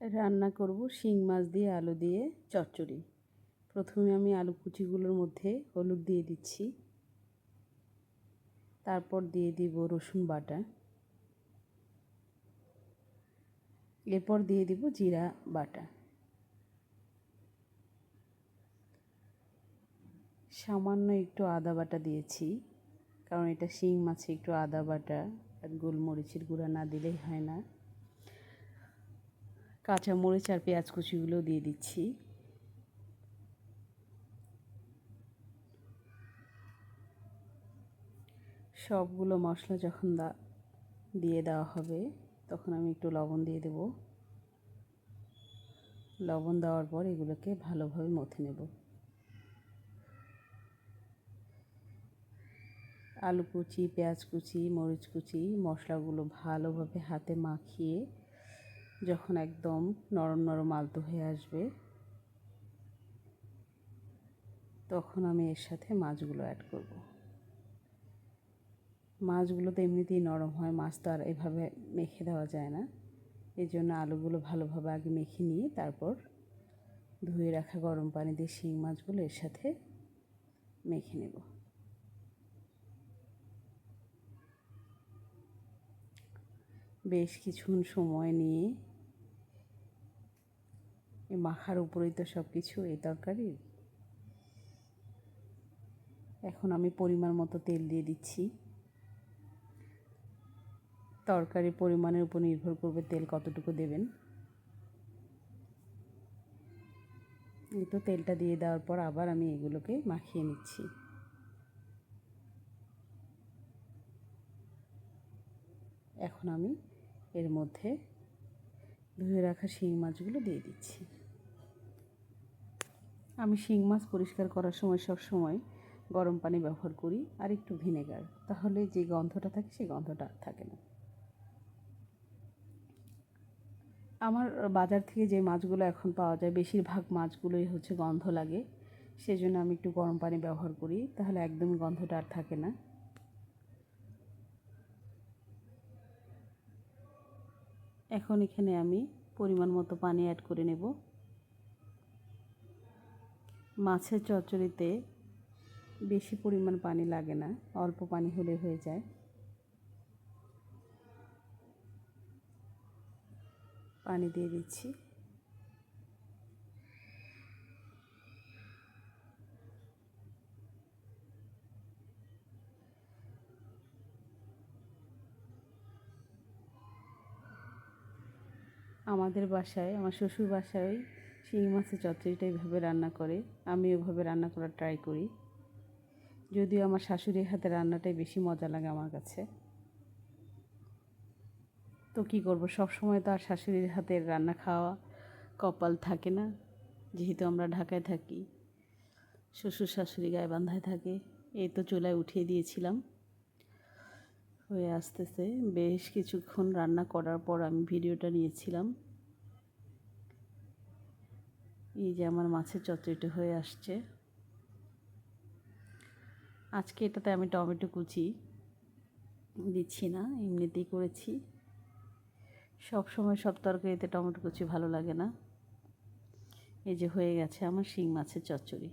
রান্না করব শিং মাছ দিয়ে, আলু দিয়ে, চচ্চড়ি। প্রথমে আমি আলু কুচিগুলোর মধ্যে হলুদ দিয়ে দিচ্ছি। তারপর দিয়ে দিব রসুন বাটা। এরপর দিয়ে দিব জিরা বাটা। সামান্য একটু আদা বাটা দিয়েছি, কারণ এটা শিং মাছে একটু আদা বাটা আর গোলমরিচের গুঁড়া না দিলেই হয় না। কাঁচা মরিচ আর পেঁয়াজ কুচিগুলো দিয়ে দিচ্ছি। সবগুলো মশলা যখন দা দিয়ে দেওয়া হবে, তখন আমি একটু লবণ দিয়ে দেব। লবণ দেওয়ার পর এগুলোকে ভালোভাবে মথে নেব। আলু কুচি, পেঁয়াজ কুচি, মরিচ কুচি মশলাগুলো ভালোভাবে হাতে মাখিয়ে যখন একদম নরম নরম আলতো হয়ে আসবে, তখন আমি এর সাথে মাছগুলো অ্যাড করব। মাছগুলো তো এমনিতেই নরম হয়, মাছ তো আর এভাবে মেখে দেওয়া যায় না। এই জন্য আলুগুলো ভালোভাবে আগে মেখে নিয়ে তারপর ধুয়ে রাখা গরম পানি দিয়ে শিং মাছগুলো এর সাথে মেখে নেব। বেশ কিছুক্ষণ সময় নিয়ে মাখার উপরেই তো সব কিছু এই তরকারি। এখন আমি পরিমাণ মতো তেল দিয়ে দিচ্ছি। তরকারির পরিমাণের উপর নির্ভর করবে তেল কতটুকু দেবেন। এই তো তেলটা দিয়ে দেওয়ার পর আবার আমি এগুলোকে মাখিয়ে নিচ্ছি। এখন আমি এর মধ্যে ধুয়ে রাখা শিং মাছগুলো দিয়ে দিচ্ছি। আমি শিং মাছ পরিষ্কার করার সময় সব সময় গরম পানি ব্যবহার করি আর একটু ভিনেগার। তাহলে যে গন্ধটা থাকে সেই গন্ধটা থাকে না। আমার বাজার থেকে যে মাছগুলো এখন পাওয়া যায়, বেশিরভাগ মাছগুলোই হচ্ছে গন্ধ লাগে। সেজন্য আমি একটু গরম পানি ব্যবহার করি, তাহলে একদমই গন্ধটা আর থাকে না। এখন এখানে আমি পরিমাণ মতো পানি অ্যাড করে নেব। মাছের চচ্চড়িতে বেশি পরিমাণ পানি লাগে না, অল্প পানি হলে হয়ে যায়। পানি দিয়ে দিচ্ছি। আমাদের বাসায়, আমার শ্বশুর বাসায় শিঙি মাছের চচ্চড়িটা এইভাবে রান্না করে আমি ওভাবে রান্না করার ট্রাই করি। যদিও আমার শাশুড়ির হাতে রান্নাটাই বেশি মজা লাগে আমার কাছে। তো কী করব সব সময় তো আর শাশুড়ির হাতের রান্না খাওয়া কপাল থাকে না। যেহেতু আমরা ঢাকায় থাকি, শ্বশুর শাশুড়ি গায়ে বান্ধায় থাকে, এই তো চুলায় উঠিয়ে দিয়েছিলাম। হয়ে আসতেছে। বেশ কিছুক্ষণ রান্না করার পর আমি ভিডিওটা নিয়েছিলাম। এই যে আমার মাছের চচ্চড়িটা হয়ে আসছে। আজকে এটাতে আমি টমেটো কুচি দিচ্ছি না, এমনিতেই করেছি। সব সময় সব তরকারিতে টমেটো কুচি ভালো লাগে না। এই যে হয়ে গেছে আমার শিং মাছের চচ্চড়ি।